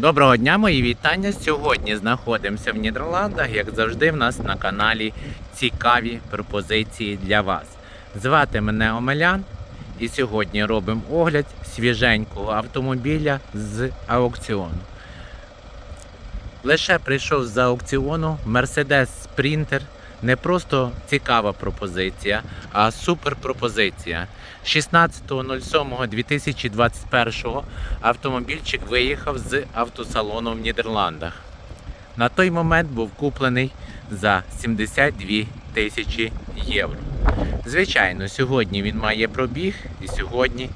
Доброго дня, мої вітання. Сьогодні знаходимося в Нідерландах, як завжди, в нас на каналі цікаві пропозиції для вас. Звати мене Омелян, і сьогодні робимо огляд свіженького автомобіля з аукціону. Лише прийшов з аукціону Mercedes Sprinter. Не просто цікава пропозиція, а супер пропозиція. 16.07.2021 автомобільчик виїхав з автосалону в Нідерландах. На той момент був куплений за 72 тисячі євро. Звичайно, сьогодні він має пробіг і сьогодні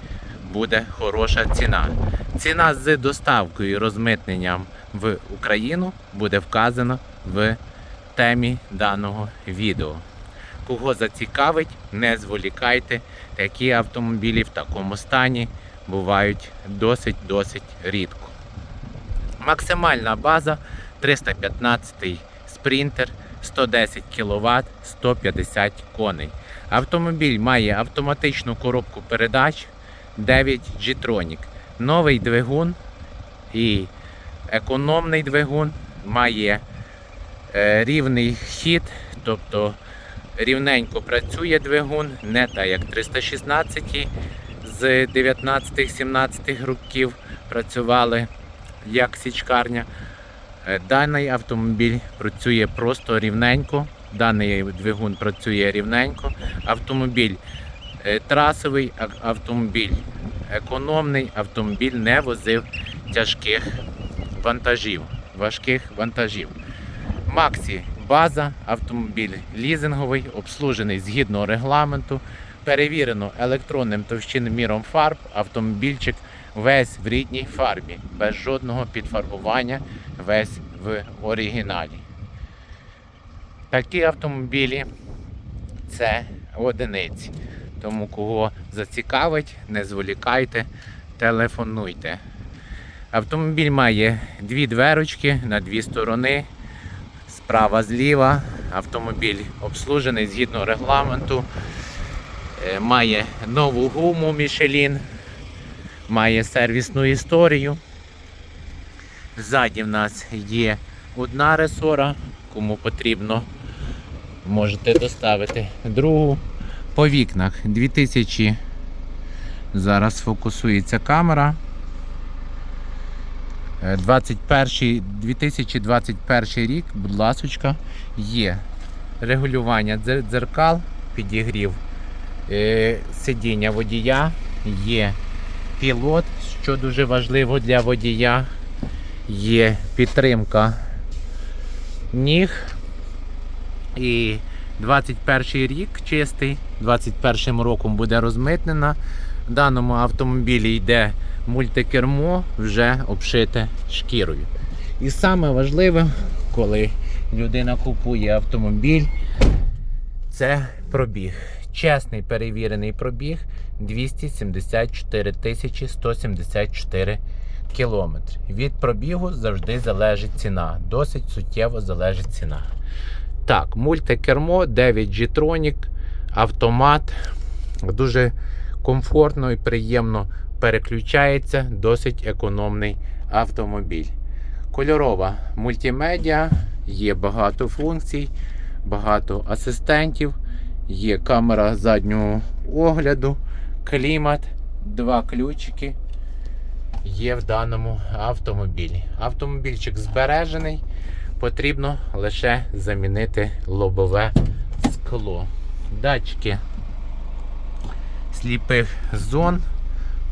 буде хороша ціна. Ціна з доставкою і розмитненням в Україну буде вказана в темі даного відео. Кого зацікавить, не зволікайте. Такі автомобілі в такому стані бувають досить-досить рідко. Максимальна база 315 спринтер, 110 кВт, 150 коней. Автомобіль має автоматичну коробку передач 9 G-Tronic. Новий двигун і економний двигун має рівний хід, тобто рівненько працює двигун, не так як 316 з 19-17 років працювали як січкарня. Е, Даний автомобіль працює просто рівненько. Даний двигун працює рівненько. Автомобіль е, трасовий, автомобіль економний, автомобіль не возив тяжких вантажів, важких вантажів. Максі база, автомобіль лізинговий, обслужений згідно регламенту, перевірено електронним товщиноміром фарб, автомобільчик весь в рідній фарбі, без жодного підфарбування, весь в оригіналі. Такі автомобілі це одиниці. Тому кого зацікавить, не зволікайте, телефонуйте. Автомобіль має дві дверочки на дві сторони. Справа зліва. Автомобіль обслужений згідно регламенту. Е, Має нову гуму Michelin, має сервісну історію. Ззаді в нас є одна ресора, кому потрібно, можете доставити другу. По вікнах 2000. Зараз фокусується камера. Е, 21, 2021 рік, будь ласочка, є регулювання дзеркал, підігрів е, сидіння водія, є пілот, що дуже важливо для водія, є підтримка ніг. І 21 рік чистий, 21 роком буде розмитнена. В даному автомобілі йде мультикермо вже обшите шкірою. І саме важливе, коли людина купує автомобіль, це пробіг. Чесний перевірений пробіг 274 тисячі 174 кілометри. Від пробігу завжди залежить ціна. Досить суттєво залежить ціна. Так, мультикермо, 9 G-Tronic, автомат. Дуже комфортно і приємно переключається, досить економний автомобіль. Кольорова мультимедіа, є багато функцій, багато асистентів, є камера заднього огляду, клімат, два ключики є в даному автомобілі. Автомобільчик збережений, потрібно лише замінити лобове скло. Датчики сліпих зон,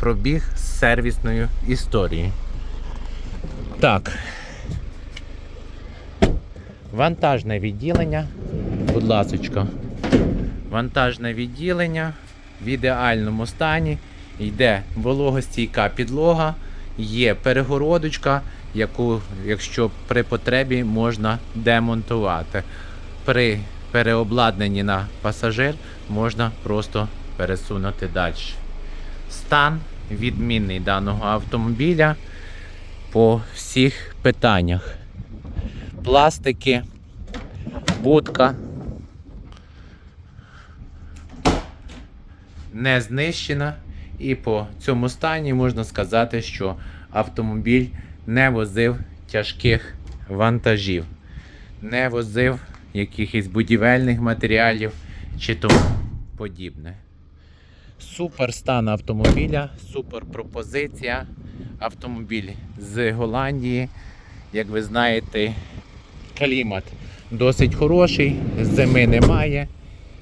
пробіг з сервісною історією. Так. Вантажне відділення, будь ласочка. Вантажне відділення в ідеальному стані. Йде вологостійка підлога, є перегородочка, яку, якщо при потребі, можна демонтувати. При переобладнанні на пасажир можна просто пересунути далі. Стан відмінний даного автомобіля по всіх питаннях. Пластики, будка не знищена. І по цьому стані можна сказати, що автомобіль не возив тяжких вантажів, не возив якихось будівельних матеріалів чи тому подібне. Супер стан автомобіля, супер пропозиція. Автомобіль з Голландії. Як ви знаєте, клімат досить хороший, зими немає.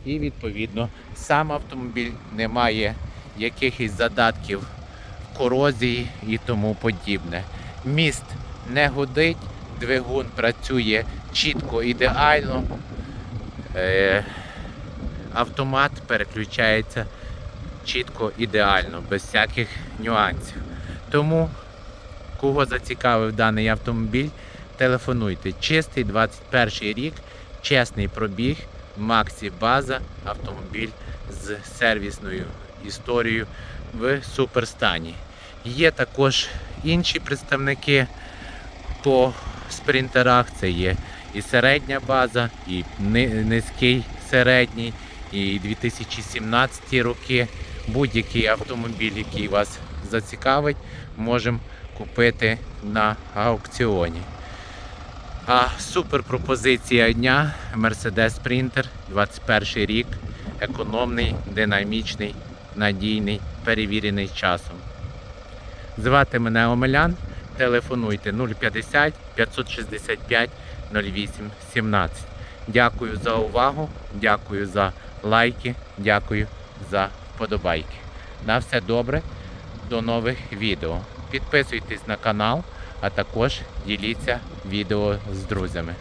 І відповідно сам автомобіль не має якихось задатків корозії і тому подібне. Міст не гудить, двигун працює чітко, ідеально. Е, автомат переключається чітко, ідеально, без всяких нюансів. Тому, кого зацікавив даний автомобіль, телефонуйте. Чистий 21 рік, чесний пробіг, Максі База, автомобіль з сервісною історією в суперстані. Є також інші представники по спринтерах. Це є і середня база, і низький середній, і 2017 роки. Будь-який автомобіль, який вас зацікавить, можемо купити на аукціоні. А супер пропозиція дня Mercedes Sprinter 21 рік. Економний, динамічний, надійний, перевірений часом. Звати мене Омелян. Телефонуйте 050 565 08 17. Дякую за увагу, дякую за лайки, дякую за вподобайки. На все добре, до нових відео. Підписуйтесь на канал, а також діліться відео з друзями.